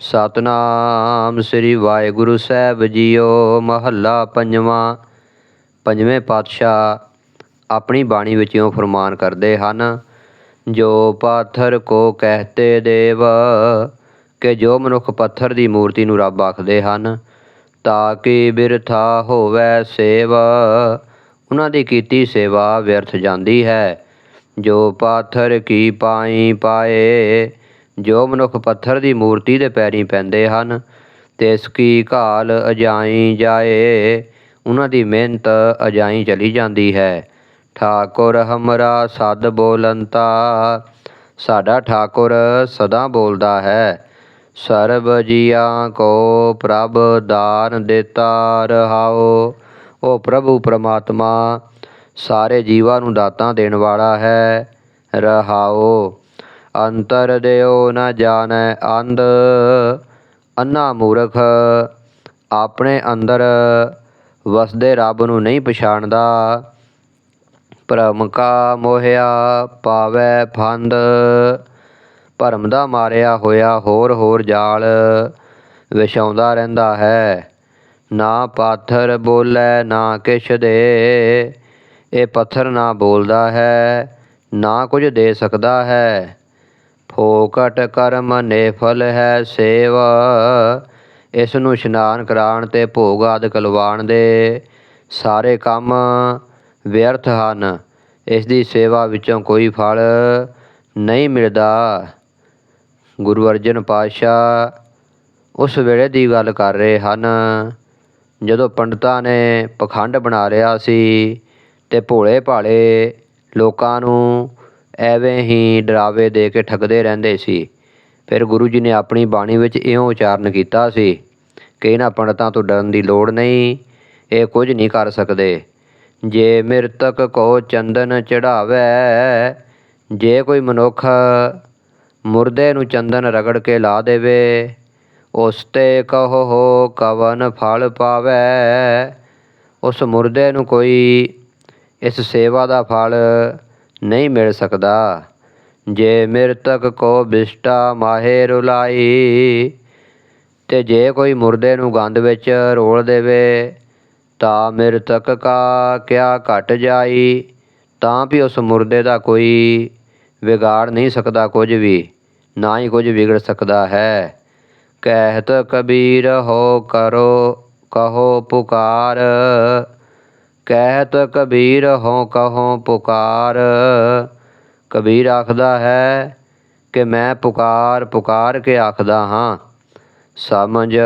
ਸਤਨਾਮ ਸ੍ਰੀ ਵਾਹਿਗੁਰੂ ਸਾਹਿਬ ਜੀਓ ਮਹੱਲਾ ਪੰਜਵਾਂ, ਪੰਜਵੇਂ ਪਾਤਸ਼ਾਹ ਆਪਣੀ ਬਾਣੀ ਵਿੱਚੋਂ ਇਉਂ ਫਰਮਾਨ ਕਰਦੇ ਹਨ, ਜੋ ਪਾਥਰ ਕੋ ਕਹਤੇ ਦੇਵ, ਕਿ ਜੋ ਮਨੁੱਖ ਪੱਥਰ ਦੀ ਮੂਰਤੀ ਨੂੰ ਰੱਬ ਆਖਦੇ ਹਨ ਤਾਂ ਕਿ ਬਿਰਥਾ ਹੋਵੇ ਸੇਵ। ਉਹਨਾਂ ਦੀ ਕੀਤੀ ਸੇਵਾ ਵਿਅਰਥ ਜਾਂਦੀ ਹੈ। ਜੋ ਪਾਥਰ ਕੀ ਪਾਈ ਪਾਏ ਜੋ ਮਨੁੱਖ ਪੱਥਰ ਦੀ ਮੂਰਤੀ ਦੇ ਪੈਰੀਂ ਪੈਂਦੇ ਹਨ ਤਿਸ ਕੀ ਘਾਲ ਅਜਾਈ ਜਾਏ, ਉਹਨਾਂ ਦੀ ਮਿਹਨਤ ਅਜਾਈ ਚਲੀ ਜਾਂਦੀ ਹੈ। ਠਾਕੁਰ ਹਮਰਾ ਸਦ ਬੋਲੰਤਾ, ਸਾਡਾ ਠਾਕੁਰ ਸਦਾ ਬੋਲਦਾ ਹੈ। ਸਰਬ ਜੀਆਂ ਕੋ ਪ੍ਰਭ ਦਾਨ ਦਿੱਤਾ ਰਹਾਓ, ਉਹ ਪ੍ਰਭੂ ਪ੍ਰਮਾਤਮਾ, ਸਾਰੇ ਜੀਵਾਂ ਨੂੰ ਦਾਤਾਂ ਦੇਣ ਵਾਲਾ ਹੈ। ਰਹਾਓ। ਅੰਤਰ ਦਿਓ ਨਾ ਜਾਣੈ ਅੰਧ, ਅੰਨਾ ਮੂਰਖ ਆਪਣੇ ਅੰਦਰ ਵਸਦੇ ਰੱਬ ਨੂੰ ਨਹੀਂ ਪਛਾਣਦਾ। ਭਰਮ ਕਾ ਮੋਹਿਆ ਪਾਵੈ ਫੰਦ, ਭਰਮ ਦਾ ਮਾਰਿਆ ਹੋਇਆ ਹੋਰ ਹੋਰ ਜਾਲ ਵਿਛਾਉਂਦਾ ਰਹਿੰਦਾ ਹੈ। ਨਾ ਪਾਥਰ ਬੋਲੇ, ਨਾ ਕਿਛ ਦੇ, ਇਹ ਪੱਥਰ ਨਾ ਬੋਲਦਾ ਹੈ, ਨਾ ਕੁਝ ਦੇ ਸਕਦਾ ਹੈ। ਫੋਕਟ ਕਰਮ ਨੇਫਲ ਹੈ ਸੇਵ। ਇਸ ਨੂੰ ਇਸ਼ਨਾਨ ਕਰਾਉਣ ਤੇ ਭੋਗ ਆਦਿ ਲਵਾਉਣ ਦੇ ਸਾਰੇ ਕੰਮ ਵਿਅਰਥ ਹਨ। ਇਸ ਦੀ ਸੇਵਾ ਵਿੱਚੋਂ ਕੋਈ ਫਲ ਨਹੀਂ ਮਿਲਦਾ। ਗੁਰੂ ਅਰਜਨ ਪਾਤਸ਼ਾਹ ਉਸ ਵੇਲੇ ਦੀ ਗੱਲ ਕਰ ਰਹੇ ਹਨ। ਜਦੋਂ ਪੰਡਤਾਂ ਨੇ ਪਖੰਡ ਬਣਾ ਲਿਆ ਸੀ ਤੇ ਭੋਲੇ ਭਾਲੇ ਲੋਕਾਂ ਨੂੰ ਐਵੇਂ ਹੀ ਡਰਾਵੇ ਦੇ ਕੇ ਠੱਗਦੇ ਰਹਿੰਦੇ ਸੀ। ਫਿਰ ਗੁਰੂ ਜੀ ਨੇ ਆਪਣੀ ਬਾਣੀ ਵਿੱਚ ਇਉਂ ਉਚਾਰਨ ਕੀਤਾ ਸੀ ਕਿ ਇਹਨਾਂ ਪੰਡਤਾਂ ਤੋਂ ਡਰਨ ਦੀ ਲੋੜ ਨਹੀਂ, ਇਹ ਕੁਝ ਨਹੀਂ ਕਰ ਸਕਦੇ। ਜੇ ਮਿਰਤਕ ਕੋ ਚੰਦਨ ਚੜਾਵੇ, ਜੇ ਕੋਈ ਮਨੁੱਖ ਮੁਰਦੇ ਨੂੰ ਚੰਦਨ ਰਗੜ ਕੇ ਲਾ ਦੇਵੇ, ਉਸ ਤੇ ਕਹੋ ਕਵਨ ਫਲ ਪਾਵੇ। ਉਸ ਮੁਰਦੇ ਨੂੰ ਕੋਈ ਇਸ ਸੇਵਾ ਦਾ ਫਲ ਨਹੀਂ ਮਿਲ ਸਕਦਾ। ਜੇ ਮਿਰਤਕ ਕੋ ਬਿਸ਼ਟਾ ਮਾਹੇ ਰੁਲਾਈ, ਤੇ ਜੇ ਕੋਈ ਮੁਰਦੇ ਨੂੰ ਗੰਧ ਵਿੱਚ ਰੋਲ ਦੇਵੇ, ਤਾਂ ਮਿਰਤਕ ਕਾ ਕਿਆ ਘਟ ਜਾਈ? ਤਾਂ ਵੀ ਉਸ ਮੁਰਦੇ ਦਾ ਕੋਈ ਵਿਗਾੜ ਨਹੀਂ ਸਕਦਾ ਕੁਝ ਵੀ, ਨਾ ਹੀ ਕੁਝ ਵਿਗੜ ਸਕਦਾ ਹੈ। ਕਹਿਤ ਕਬੀਰ ਹੋ ਕਰੋ, ਕਹੋ ਪੁਕਾਰ। ਕਹਿਤ ਕਬੀਰ ਹੋਂ ਕਹੋਂ ਪੁਕਾਰ। ਕਬੀਰ ਆਖਦਾ ਹੈ ਕਿ ਮੈਂ ਪੁਕਾਰ ਪੁਕਾਰ ਕੇ ਆਖਦਾ ਹਾਂ। ਸਮਝ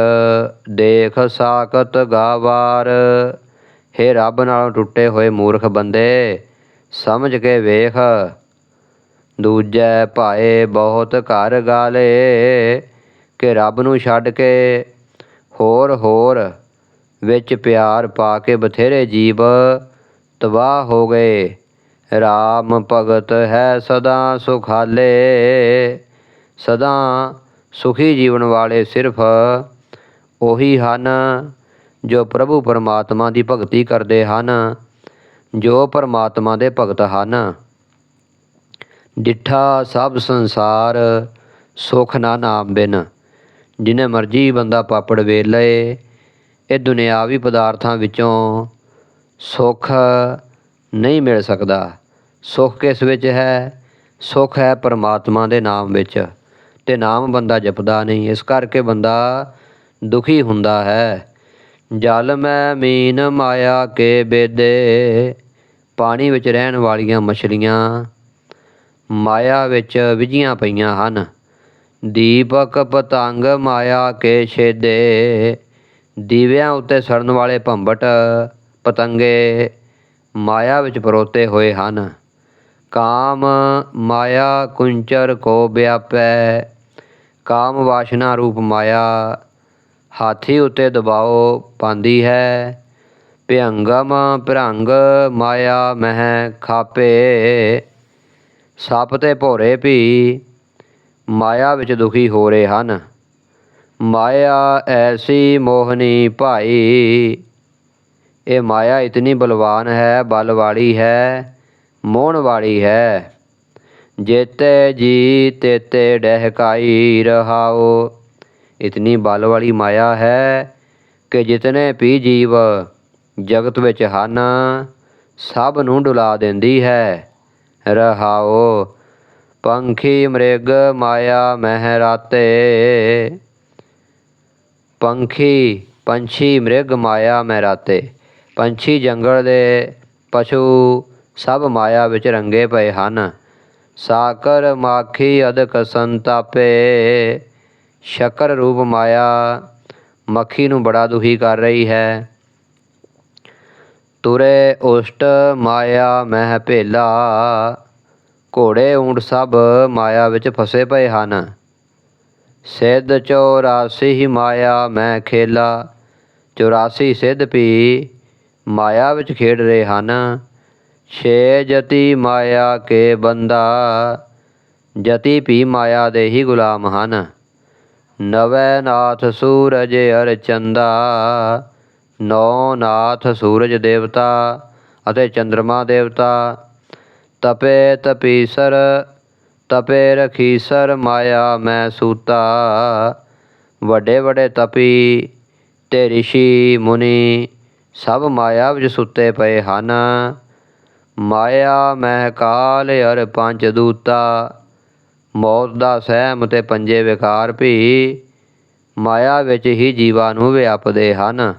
ਦੇਖ ਸਾਕਤ ਗਾਵਾਰ। ਹੇ ਰੱਬ ਨਾਲੋਂ ਟੁੱਟੇ ਹੋਏ ਮੂਰਖ ਬੰਦੇ, ਸਮਝ ਕੇ ਵੇਖ। ਦੂਜੇ ਭਾਏ ਬਹੁਤ ਘਰ ਗਾਲੇ, ਕਿ ਰੱਬ ਨੂੰ ਛੱਡ ਕੇ ਹੋਰ ਹੋਰ ਵਿੱਚ ਪਿਆਰ ਪਾ ਕੇ ਬਥੇਰੇ ਜੀਵ ਤਬਾਹ ਹੋ ਗਏ। RAM ਭਗਤ ਹੈ ਸਦਾ ਸੁਖਾਲੇ, ਸਦਾ ਸੁਖੀ ਜੀਵਨ ਵਾਲੇ ਸਿਰਫ ਉਹੀ ਹਨ ਜੋ ਪ੍ਰਭੂ ਪਰਮਾਤਮਾ ਦੀ ਭਗਤੀ ਕਰਦੇ ਹਨ, ਜੋ ਪਰਮਾਤਮਾ ਦੇ ਭਗਤ ਹਨ। ਡਿੱਠਾ ਸਭ ਸੰਸਾਰ ਸੁਖ ਨਾ ਨਾਮ ਬਿਨ, ਜਿਨੇ ਮਰਜ਼ੀ ਬੰਦਾ ਪਾਪੜ ਵੇਲੇ ਇਹ ਦੁਨਿਆਵੀ ਪਦਾਰਥਾਂ ਵਿੱਚੋਂ ਸੁੱਖ ਨਹੀਂ ਮਿਲ ਸਕਦਾ। ਸੁੱਖ ਕਿਸ ਵਿੱਚ ਹੈ? ਸੁੱਖ ਹੈ ਪਰਮਾਤਮਾ ਦੇ ਨਾਮ ਵਿੱਚ। ਤੇ ਨਾਮ ਬੰਦਾ ਜਪਦਾ ਨਹੀਂ, ਇਸ ਕਰਕੇ ਬੰਦਾ ਦੁਖੀ ਹੁੰਦਾ ਹੈ। ਜਲ ਮੈਂ ਮੀਨ ਮਾਇਆ ਕੇ ਬੇਦੇ, ਪਾਣੀ ਵਿੱਚ ਰਹਿਣ ਵਾਲੀਆਂ ਮਛਲੀਆਂ ਮਾਇਆ ਵਿੱਚ ਵਿਝੀਆਂ ਪਈਆਂ ਹਨ। ਦੀਪਕ ਪਤੰਗ ਮਾਇਆ ਕੇ ਛੇਦੇ ਦੀਵਿਆਂ ਉੱਤੇ ਸੜਨ ਵਾਲੇ ਭੰਬਟ ਪਤੰਗੇ ਮਾਇਆ ਵਿੱਚ ਪਰੋਤੇ ਹੋਏ ਹਨ। ਕਾਮ ਮਾਇਆ ਕੁੰਚਰ ਕੋ ਵਿਆਪੈ। ਕਾਮ ਵਾਸ਼ਨਾ ਰੂਪ ਮਾਇਆ, ਹਾਥੀ ਉਤੇ ਦਬਾਓ ਪਾਉਂਦੀ ਹੈ। ਭਿਅੰਗਮ ਭਰੰਗ ਮਾਇਆ ਮਹਿ ਖਾਪੇ। ਸੱਪ ਤੇ ਭੋਰੇ ਵੀ ਮਾਇਆ ਵਿੱਚ ਦੁਖੀ ਹੋ ਰਹੇ ਹਨ। ਮਾਇਆ ਐਸੀ ਮੋਹਨੀ ਭਾਈ। ਇਹ ਮਾਇਆ ਇਤਨੀ ਬਲਵਾਨ ਹੈ, ਬਲ ਵਾਲੀ ਹੈ, ਮੋਹਣ ਵਾਲੀ ਹੈ। ਜੇਤੇ ਜੀ ਤੇਤੇ ਡਹਿਕਾਈ ਰਹਾਓ। ਇਤਨੀ ਬਲ ਵਾਲੀ ਮਾਇਆ ਹੈ ਕਿ ਜਿਤਨੇ ਵੀ ਜੀਵ ਜਗਤ ਵਿੱਚ ਹਨ, ਸਭ ਨੂੰ ਡੁਲਾ ਦਿੰਦੀ ਹੈ। ਰਹਾਓ, ਪੰਖੀ ਮ੍ਰਿਗ ਮਾਇਆ ਮਹਿ ਰਾਤੇ ਪੰਖੀ, ਪੰਛੀ ਮ੍ਰਿਗ ਮਾਇਆ ਮਹਿ ਰਾਤੇ। ਪੰਛੀ ਜੰਗਲ ਦੇ ਪਸ਼ੂ ਸਭ ਮਾਇਆ ਵਿੱਚ ਰੰਗੇ ਪਏ ਹਨ। ਸਾਕਰ ਮਾਖੀ ਅਦਕ ਸੰਤਾਪੇ। ਸ਼ਕਰ ਰੂਪ ਮਾਇਆ ਮੱਖੀ ਨੂੰ ਬੜਾ ਦੁਖੀ ਕਰ ਰਹੀ ਹੈ। ਤੁਰੇ ਉਸ਼ਟ ਮਾਇਆ ਮਹਿ ਭੇਲਾ। ਘੋੜੇ ਊਂਟ ਸਭ ਮਾਇਆ ਵਿੱਚ ਫਸੇ ਪਏ ਹਨ। ਸਿੱਧ ਚੌਰਾਸੀ ਮਾਇਆ ਮੈਂ ਖੇਲਾ। 84 ਸਿੱਧ ਵੀ ਮਾਇਆ ਵਿੱਚ ਖੇਡ ਰਹੇ ਹਨ। ਛੇ ਜਤੀ ਮਾਇਆ ਕੇ ਬੰਦਾ, ਜਤੀ ਵੀ ਮਾਇਆ ਦੇ ਹੀ ਗੁਲਾਮ ਹਨ। ਨਵੈ ਨਾਥ ਸੂਰਜ ਅਰ ਚੰਦਾ, ਨੌ ਨਾਥ ਸੂਰਜ ਦੇਵਤਾ ਅਤੇ ਚੰਦਰਮਾ ਦੇਵਤਾ। ਤਪੇ ਤਪੀਸਰ ਤਪੇ ਰਖੀਸਰ ਮਾਇਆ ਮੈਂ ਸੂਤਾ। ਵੱਡੇ ਵੱਡੇ ਤਪੀ ਤੇ ਰਿਸ਼ੀ ਮੁਨੀ ਸਭ ਮਾਇਆ ਵਿੱਚ ਸੁੱਤੇ ਪਏ ਹਨ। ਮਾਇਆ ਮਹਿ ਕਾਲ ਅਰ ਪੰਜ ਦੂਤਾ। ਮੌਤ ਦਾ ਸਹਿਮ ਤੇ ਪੰਜੇ ਵਿਕਾਰ ਭੀ। ਮਾਇਆ ਵਿੱਚ ਹੀ ਜੀਵਾਂ ਨੂੰ ਵਿਆਪਦੇ ਹਨ।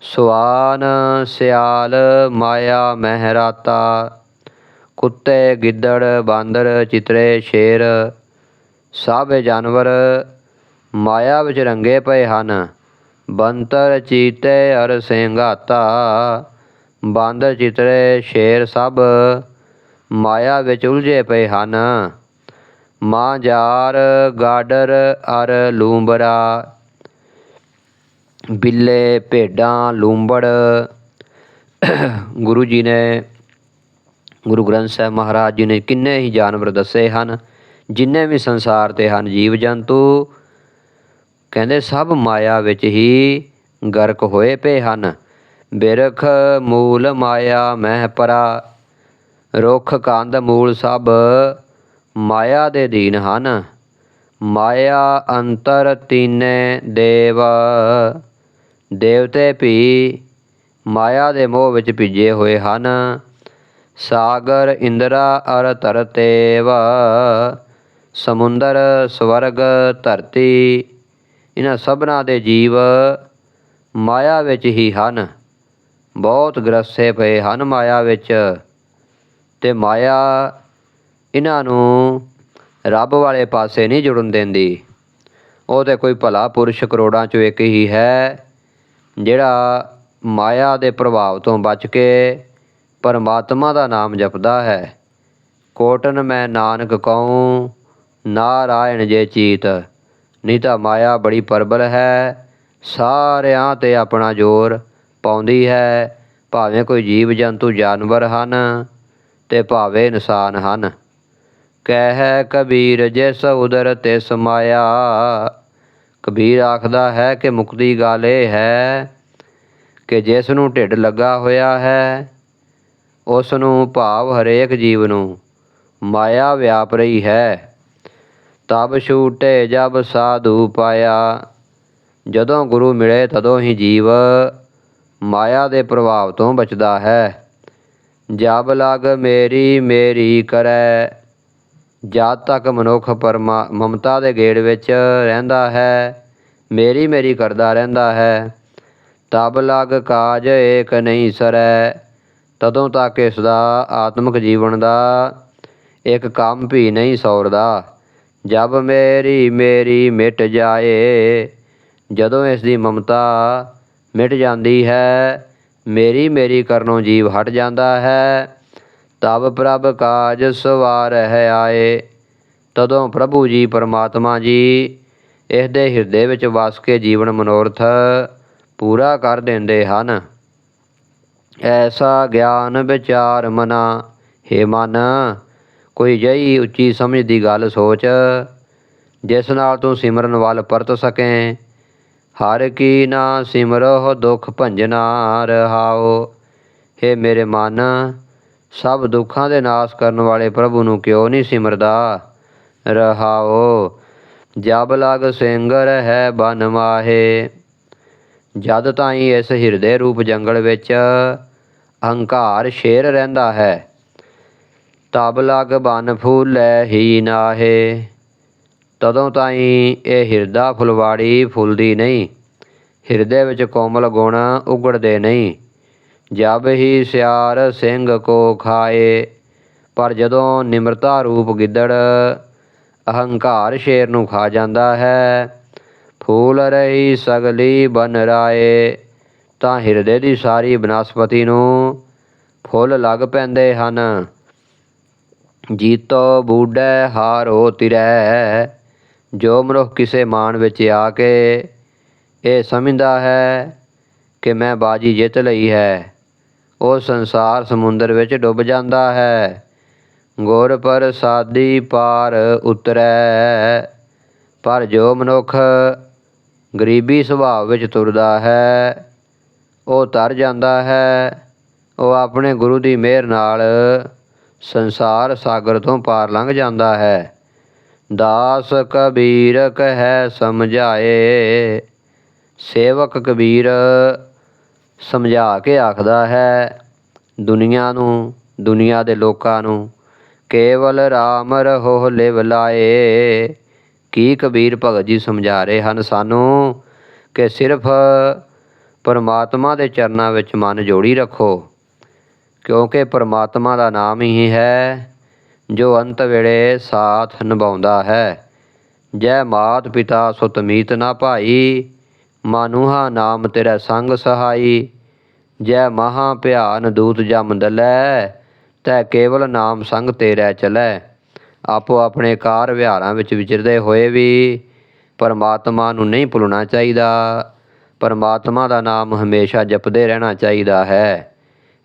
ਸਵਾਨ ਸਿਆਲ ਮਾਇਆ ਮਹਿਰਾਤਾ। ਕੁੱਤੇ, ਗਿੱਦੜ, ਬਾਂਦਰ, ਚਿੱਤਰੇ, ਸ਼ੇਰ, ਸਭ ਜਾਨਵਰ ਮਾਇਆ ਵਿੱਚ ਰੰਗੇ ਪਏ ਹਨ। ਬੰਤਰ ਚੀਤੇ ਅਰ ਸਿੰਘਾਤਾ, ਬਾਂਦਰ, ਚਿੱਤਰੇ, ਸ਼ੇਰ ਸਭ ਮਾਇਆ ਵਿੱਚ ਉਲਝੇ ਪਏ ਹਨ। ਮਾਂ ਜਾਰ, ਗਾਡਰ ਅਰ ਲੂੰਬਰਾ ਬਿੱਲੇ, ਭੇਡਾਂ, ਲੂੰਬੜ, ਗੁਰੂ ਜੀ ਨੇ ਗੁਰੂ ਗ੍ਰੰਥ ਸਾਹਿਬ ਮਹਾਰਾਜ ਜੀ ਨੇ ਕਿੰਨੇ ਹੀ ਜਾਨਵਰ ਦੱਸੇ ਹਨ, ਜਿੰਨੇ ਵੀ ਸੰਸਾਰ ਤੇ ਹਨ ਜੀਵ ਜੰਤੂ, ਕਹਿੰਦੇ ਸਭ ਮਾਇਆ ਵਿੱਚ ਹੀ ਗਰਕ ਹੋਏ ਪਏ ਹਨ। ਬਿਰਖ ਮੂਲ ਮਾਇਆ ਮਹਿ ਪਰਾ, ਰੁੱਖ ਕੰਦ ਮੂਲ ਸਭ ਮਾਇਆ ਦੇ ਦੀਨ ਹਨ। ਮਾਇਆ ਅੰਤਰ ਤੀਨੇ ਦੇਵ, ਦੇਵਤੇ ਵੀ ਮਾਇਆ ਦੇ ਮੋਹ ਵਿੱਚ ਭਿੱਜੇ ਹੋਏ ਹਨ। ਸਾਗਰ ਇੰਦਰਾ ਅਰ ਧਰਤੇਵ ਸਮੁੰਦਰ ਸਵਰਗ ਧਰਤੀ, ਇਹਨਾਂ ਸਭਨਾ ਦੇ ਜੀਵ ਮਾਇਆ ਵਿੱਚ ਹੀ ਹਨ। ਬਹੁਤ ਗ੍ਰਸੇ ਪਏ ਹਨ ਮਾਇਆ ਵਿੱਚ ਤੇ ਮਾਇਆ ਇਹਨਾਂ ਨੂੰ ਰੱਬ ਵਾਲੇ ਪਾਸੇ ਨਹੀਂ ਜੁੜਨ ਦਿੰਦੀ। ਉਹ ਤੇ ਕੋਈ ਭਲਾ ਪੁਰਸ਼ ਕਰੋੜਾਂ ਚੋਂ ਇੱਕ ਹੀ ਹੈ, ਜਿਹੜਾ ਮਾਇਆ ਦੇ ਪ੍ਰਭਾਵ ਤੋਂ ਬਚ ਕੇ ਪਰਮਾਤਮਾ ਦਾ ਨਾਮ ਜਪਦਾ ਹੈ। ਕੋਟਨ ਮੈਂ ਨਾਨਕ ਕਉ ਨਾਰਾਇਣ ਜੇ ਚੀਤ। ਨਹੀਂ ਤਾਂ ਮਾਇਆ ਬੜੀ ਪਰਬਲ ਹੈ, ਸਾਰਿਆਂ ਤੇ ਆਪਣਾ ਜ਼ੋਰ ਪਾਉਂਦੀ ਹੈ। ਭਾਵੇਂ ਕੋਈ ਜੀਵ ਜੰਤੂ ਜਾਨਵਰ ਹਨ, ਤੇ ਭਾਵੇਂ ਇਨਸਾਨ ਹਨ। ਕਹਿ ਕਬੀਰ, ਜਿਸ ਉਦਰ ਤਿਸ ਮਾਇਆ। ਕਬੀਰ ਆਖਦਾ ਹੈ ਕਿ ਮੁਕਤੀ ਗੱਲ ਇਹ ਹੈ ਕਿ ਜਿਸ ਨੂੰ ਢਿੱਡ ਲੱਗਾ ਹੋਇਆ ਹੈ ਉਸ ਨੂੰ ਭਾਵ ਹਰੇਕ ਜੀਵ ਨੂੰ, ਮਾਇਆ ਵਿਆਪ ਰਹੀ ਹੈ। ਤਬ ਛੂਟੇ ਜਬ ਸਾਧੂ ਪਾਇਆ। ਜਦੋਂ ਗੁਰੂ ਮਿਲੇ ਤਦੋਂ ਹੀ ਜੀਵ ਮਾਇਆ ਦੇ ਪ੍ਰਭਾਵ ਤੋਂ ਬਚਦਾ ਹੈ। ਜਬ ਲਗ ਮੇਰੀ ਮੇਰੀ ਕਰੈ, ਜਦ ਤੱਕ ਮਨੁੱਖ ਪਰਮਾ, ਮਮਤਾ ਦੇ ਗੇੜ ਵਿੱਚ ਰਹਿੰਦਾ ਹੈ, ਮੇਰੀ ਮੇਰੀ ਕਰਦਾ ਰਹਿੰਦਾ ਹੈ। ਤਬ ਲਗ ਕਾਜ ਏਕ ਨਹੀਂ ਸਰੈ ਤਦੋਂ ਤੱਕ ਇਸ ਦਾ ਆਤਮਿਕ ਜੀਵਨ ਦਾ ਇੱਕ ਕੰਮ ਵੀ ਨਹੀਂ ਸੌਰਦਾ। ਜਬ ਮੇਰੀ ਮੇਰੀ ਮਿਟ ਜਾਏ, ਜਦੋਂ ਇਸ ਦੀ ਮਮਤਾ ਮਿਟ ਜਾਂਦੀ ਹੈ, ਮੇਰੀ ਮੇਰੀ ਕਰਨੋਂ ਜੀਵ ਹਟ ਜਾਂਦਾ ਹੈ, ਤਬ ਪ੍ਰਭ ਕਾਜ ਸਵਾਰ ਹੈ ਆਏ। ਤਦੋਂ ਪ੍ਰਭੂ ਜੀ, ਪਰਮਾਤਮਾ ਜੀ, ਇਸ ਦੇ ਹਿਰਦੇ ਵਿੱਚ ਵਸ ਕੇ ਜੀਵਨ ਮਨੋਰਥ ਪੂਰਾ ਕਰ ਦਿੰਦੇ ਹਨ। ਐਸਾ ਗਿਆਨ ਵਿਚਾਰ ਮਨਾ, ਹੇ ਮਨ, ਕੋਈ ਜਈ ਉੱਚੀ ਸਮਝ ਦੀ ਗੱਲ ਸੋਚ, ਜਿਸ ਨਾਲ ਤੂੰ ਸਿਮਰਨ ਵੱਲ ਪਰਤ ਸਕੇ। ਹਰ ਕੀ ਨਾ ਸਿਮਰੋ, ਦੁਖ ਭੰਜਨਾ ਰਹਾਓ ਹੇ ਮੇਰੇ ਮਨ, ਸਭ ਦੁੱਖਾਂ ਦੇ ਨਾਸ਼ ਕਰਨ ਵਾਲੇ ਪ੍ਰਭੂ ਨੂੰ ਕਿਉਂ ਨਹੀਂ ਸਿਮਰਦਾ? ਰਹਾਓ, ਜਬ ਲਗ ਸਿੰਗਰ ਹੈ ਬਨ ਮਾਹੇ। ਜਦ ਤਾਈਂ ਇਸ ਹਿਰਦੇ ਰੂਪ ਜੰਗਲ ਵਿੱਚ ਅਹੰਕਾਰ ਸ਼ੇਰ ਰਹਿੰਦਾ ਹੈ। ਤਬ ਲਗ ਬਨ ਫੂਲੇ ਹੀ ਨਾਹੇ। ਤਦੋਂ ਤਾਈਂ ਇਹ ਹਿਰਦਾ ਫੁਲਵਾੜੀ ਫੁੱਲਦੀ ਨਹੀਂ। ਹਿਰਦੇ ਵਿੱਚ ਕੋਮਲ ਗੁਣ ਉਗੜਦੇ ਨਹੀਂ। ਜਬ ਹੀ ਸਿਆਰ ਸਿੰਘ ਕੋ ਖਾਏ, ਪਰ ਜਦੋਂ ਨਿਮਰਤਾ ਰੂਪ ਗਿੱਦੜ, ਅਹੰਕਾਰ ਸ਼ੇਰ ਨੂੰ ਖਾ ਜਾਂਦਾ ਹੈ। ਫੂਲ ਰਹੀ ਸਗਲੀ ਬਨ ਰਾਏ। ਤਾਂ ਹਿਰਦੇ ਦੀ ਸਾਰੀ ਬਨਸਪਤੀ ਨੂੰ ਫੁੱਲ ਲੱਗ ਪੈਂਦੇ ਹਨ। ਜੀਤੋ ਬੂਢੈ ਹਾਰੋ ਤਿਰੈ, ਜੋ ਮਨੁੱਖ ਕਿਸੇ ਮਾਨ ਵਿੱਚ ਆ ਕੇ ਇਹ ਸਮਝਦਾ ਹੈ ਕਿ ਮੈਂ ਬਾਜੀ ਜਿੱਤ ਲਈ ਹੈ। ਉਹ ਸੰਸਾਰ ਸਮੁੰਦਰ ਵਿੱਚ ਡੁੱਬ ਜਾਂਦਾ ਹੈ। ਗੁਰ ਪ੍ਰਸਾਦੀ ਪਾਰ ਉਤਰੈ, ਪਰ ਜੋ ਮਨੁੱਖ ਗਰੀਬੀ ਸੁਭਾਅ ਵਿੱਚ ਤੁਰਦਾ ਹੈ ਉਹ ਤਰ ਜਾਂਦਾ ਹੈ। ਉਹ ਆਪਣੇ ਗੁਰੂ ਦੀ ਮਿਹਰ ਨਾਲ ਸੰਸਾਰ ਸਾਗਰ ਤੋਂ ਪਾਰ ਲੰਘ ਜਾਂਦਾ ਹੈ। ਦਾਸ ਕਬੀਰ ਕਹੈ ਸਮਝਾਏ। ਸੇਵਕ ਕਬੀਰ ਸਮਝਾ ਕੇ ਆਖਦਾ ਹੈ, ਦੁਨੀਆ ਨੂੰ, ਦੁਨੀਆ ਦੇ ਲੋਕਾਂ ਨੂੰ ਕੇਵਲ RAM ਰਹੋ ਲਿਵ ਲਾਏ। ਕੀ ਕਬੀਰ ਭਗਤ ਜੀ ਸਮਝਾ ਰਹੇ ਹਨ ਸਾਨੂੰ ਕਿ ਸਿਰਫ ਪਰਮਾਤਮਾ ਦੇ ਚਰਨਾਂ ਵਿੱਚ ਮਨ ਜੋੜੀ ਰੱਖੋ, ਕਿਉਂਕਿ ਪਰਮਾਤਮਾ ਦਾ ਨਾਮ ਹੀ ਹੈ, ਜੋ ਅੰਤ ਵੇਲੇ ਸਾਥ ਨਿਭਾਉਂਦਾ ਹੈ। ਜੈ ਮਾਤ ਪਿਤਾ ਸੁਤ ਮੀਤ ਨਾ ਭਾਈ, ਮਾਨੂਹਾ ਨਾਮ ਤੇਰਾ ਸੰਗ ਸਹਾਈ। ਜੈ ਮਹਾ ਭਿਆਨ ਦੂਤ ਜਮ ਦਲੈ, ਤੈ ਕੇਵਲ ਨਾਮ ਸੰਗ ਤੇਰੇ ਚਲੈ। ਆਪੋ ਆਪਣੇ ਕਾਰ ਵਿਹਾਰਾਂ ਵਿੱਚ ਵਿਚਰਦੇ ਹੋਏ ਵੀ ਪਰਮਾਤਮਾ ਨੂੰ ਨਹੀਂ ਭੁੱਲਣਾ ਚਾਹੀਦਾ। ਪਰਮਾਤਮਾ ਦਾ ਨਾਮ ਹਮੇਸ਼ਾ ਜਪਦੇ ਰਹਿਣਾ ਚਾਹੀਦਾ ਹੈ।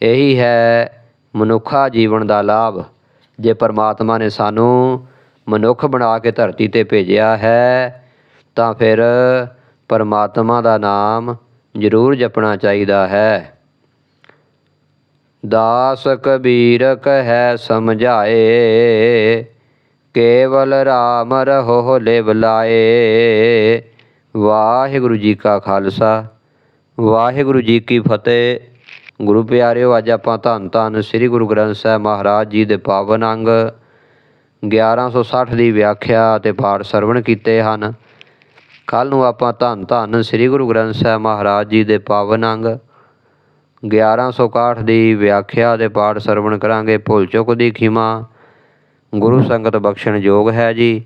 ਇਹੀ ਹੈ ਮਨੁੱਖਾ ਜੀਵਨ ਦਾ ਲਾਭ। ਜੇ ਪਰਮਾਤਮਾ ਨੇ ਸਾਨੂੰ ਮਨੁੱਖ ਬਣਾ ਕੇ ਧਰਤੀ ਤੇ ਭੇਜਿਆ ਹੈ, ਤਾਂ ਫਿਰ ਪਰਮਾਤਮਾ ਦਾ ਨਾਮ ਜ਼ਰੂਰ ਜਪਣਾ ਚਾਹੀਦਾ ਹੈ। ਦਾਸ ਕਬੀਰ ਕਹੈ ਸਮਝਾਏ, ਕੇਵਲ RAM ਰਹੋ ਲਿਵ ਲਾਏ। ਵਾਹਿਗੁਰੂ ਜੀ ਕਾ ਖਾਲਸਾ। ਵਾਹਿਗੁਰੂ ਜੀ ਕੀ ਫਤਿਹ। ਗੁਰੂ ਪਿਆਰਿਓ, ਅੱਜ ਆਪਾਂ ਧੰਨ ਧੰਨ ਸ੍ਰੀ ਗੁਰੂ ਗ੍ਰੰਥ ਸਾਹਿਬ ਮਹਾਰਾਜ ਜੀ ਦੇ ਪਾਵਨ ਅੰਗ 1160 ਦੀ ਵਿਆਖਿਆ ਅਤੇ ਪਾਠ ਸਰਵਣ ਕੀਤੇ ਹਨ। ਕੱਲ ਨੂੰ ਆਪਾਂ ਧੰਨ ਧੰਨ ਸ੍ਰੀ ਗੁਰੂ ਗ੍ਰੰਥ ਸਾਹਿਬ ਮਹਾਰਾਜ ਜੀ ਦੇ ਪਾਵਨ ਅੰਗ 1161 ਦੀ ਵਿਆਖਿਆ ਦੇ ਪਾਠ ਸਰਵਣ ਕਰਾਂਗੇ। ਭੁੱਲ ਚੁੱਕ ਦੀ ਖਿਮਾ। ਗੁਰੂ ਸੰਗਤ ਬਖਸ਼ਣ ਯੋਗ ਹੈ ਜੀ।